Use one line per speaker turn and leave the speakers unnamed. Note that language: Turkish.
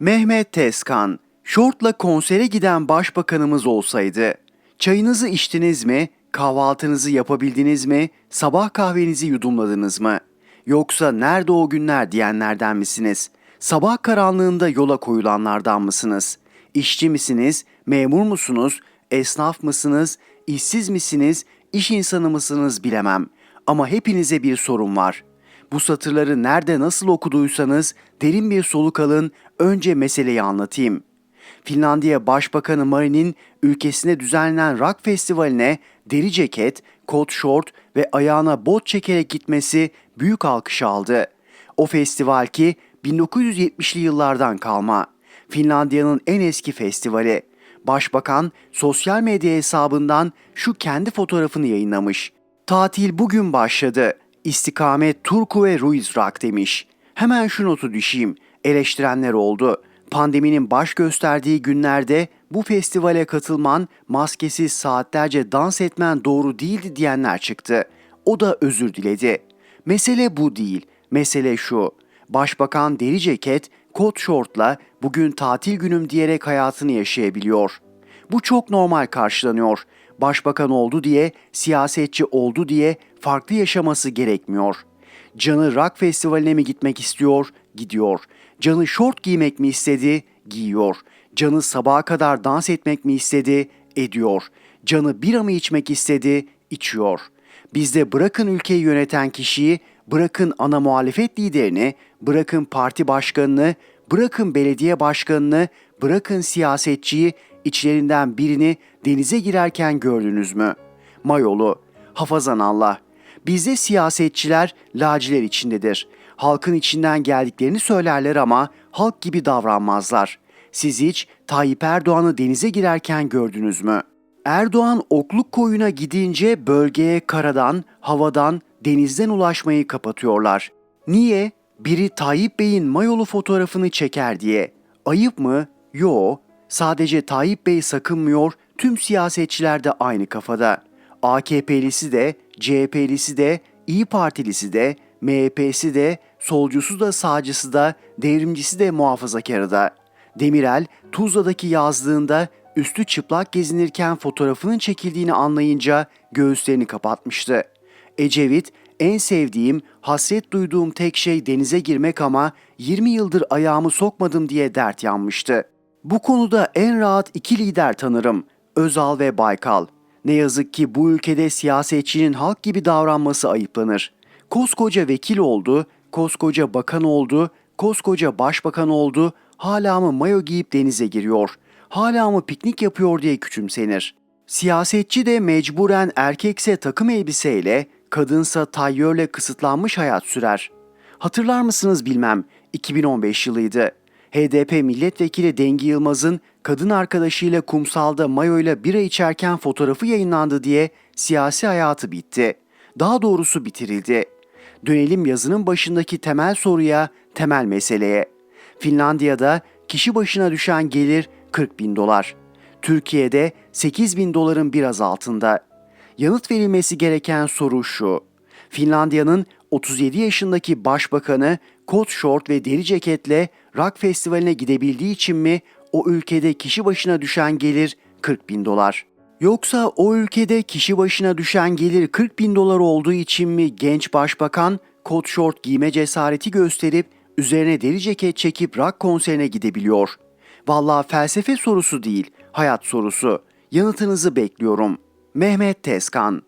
Mehmet Tezkan, şortla konsere giden başbakanımız olsaydı, çayınızı içtiniz mi, kahvaltınızı yapabildiniz mi, sabah kahvenizi yudumladınız mı? Yoksa nerede o günler diyenlerden misiniz? Sabah karanlığında yola koyulanlardan mısınız? İşçi misiniz, memur musunuz, esnaf mısınız, işsiz misiniz, iş insanı mısınız bilemem. Ama hepinize bir sorun var. Bu satırları nerede nasıl okuduysanız derin bir soluk alın, önce meseleyi anlatayım. Finlandiya Başbakanı Marin'in ülkesine düzenlenen rock festivaline deri ceket, kot şort ve ayağına bot çekerek gitmesi büyük alkış aldı. O festival ki 1970'li yıllardan kalma. Finlandiya'nın en eski festivali. Başbakan sosyal medya hesabından şu kendi fotoğrafını yayınlamış. Tatil bugün başladı. İstikamet Turku ve Ruiz Rock demiş. Hemen şu notu düşeyim. Eleştirenler oldu. Pandeminin baş gösterdiği günlerde bu festivale katılman, maskesiz saatlerce dans etmen doğru değildi diyenler çıktı. O da özür diledi. Mesele bu değil. Mesele şu. Başbakan deri ceket, kot şortla bugün tatil günüm diyerek hayatını yaşayabiliyor. Bu çok normal karşılanıyor. Başbakan oldu diye, siyasetçi oldu diye farklı yaşaması gerekmiyor. Canı rock festivaline mi gitmek istiyor? Gidiyor. Canı şort giymek mi istedi? Giyiyor. Canı sabaha kadar dans etmek mi istedi? Ediyor. Canı bira mı içmek istedi? İçiyor. Bizde bırakın ülkeyi yöneten kişiyi, bırakın ana muhalefet liderini, bırakın parti başkanını, bırakın belediye başkanını, bırakın siyasetçiyi, içlerinden birini denize girerken gördünüz mü? Mayolu, hafazan Allah. Bizde siyasetçiler laciler içindedir. Halkın içinden geldiklerini söylerler ama halk gibi davranmazlar. Siz hiç Tayyip Erdoğan'ı denize girerken gördünüz mü? Erdoğan okluk koyuna gidince bölgeye karadan, havadan, denizden ulaşmayı kapatıyorlar. Niye? Biri Tayyip Bey'in mayolu fotoğrafını çeker diye. Ayıp mı? Yo. Sadece Tayyip Bey sakınmıyor, tüm siyasetçiler de aynı kafada. AKP'lisi de, CHP'lisi de, İyi Partilisi de, MHP'si de, solcusu da, sağcısı da, devrimcisi de, muhafazakarı da. Demirel, Tuzla'daki yazlığında üstü çıplak gezinirken fotoğrafının çekildiğini anlayınca göğüslerini kapatmıştı. Ecevit, en sevdiğim, hasret duyduğum tek şey denize girmek ama 20 yıldır ayağımı sokmadım diye dert yanmıştı. Bu konuda en rahat iki lider tanırım. Özal ve Baykal. Ne yazık ki bu ülkede siyasetçinin halk gibi davranması ayıplanır. Koskoca vekil oldu, koskoca bakan oldu, koskoca başbakan oldu, hala mı mayo giyip denize giriyor, hala mı piknik yapıyor diye küçümsenir. Siyasetçi de mecburen erkekse takım elbiseyle, kadınsa tayyörle kısıtlanmış hayat sürer. Hatırlar mısınız bilmem, 2015 yılıydı. HDP milletvekili Dengi Yılmaz'ın kadın arkadaşıyla kumsalda mayoyla bira içerken fotoğrafı yayınlandı diye siyasi hayatı bitti. Daha doğrusu bitirildi. Dönelim yazının başındaki temel soruya, temel meseleye. Finlandiya'da kişi başına düşen gelir 40 bin dolar. Türkiye'de 8 bin doların biraz altında. Yanıt verilmesi gereken soru şu. Finlandiya'nın 37 yaşındaki başbakanı kot şort ve deri ceketle rock festivaline gidebildiği için mi o ülkede kişi başına düşen gelir 40 bin dolar? Yoksa o ülkede kişi başına düşen gelir 40 bin dolar olduğu için mi genç başbakan kot şort giyme cesareti gösterip üzerine deri ceket çekip rock konserine gidebiliyor? Vallahi felsefe sorusu değil, hayat sorusu. Yanıtınızı bekliyorum. Mehmet Tezkan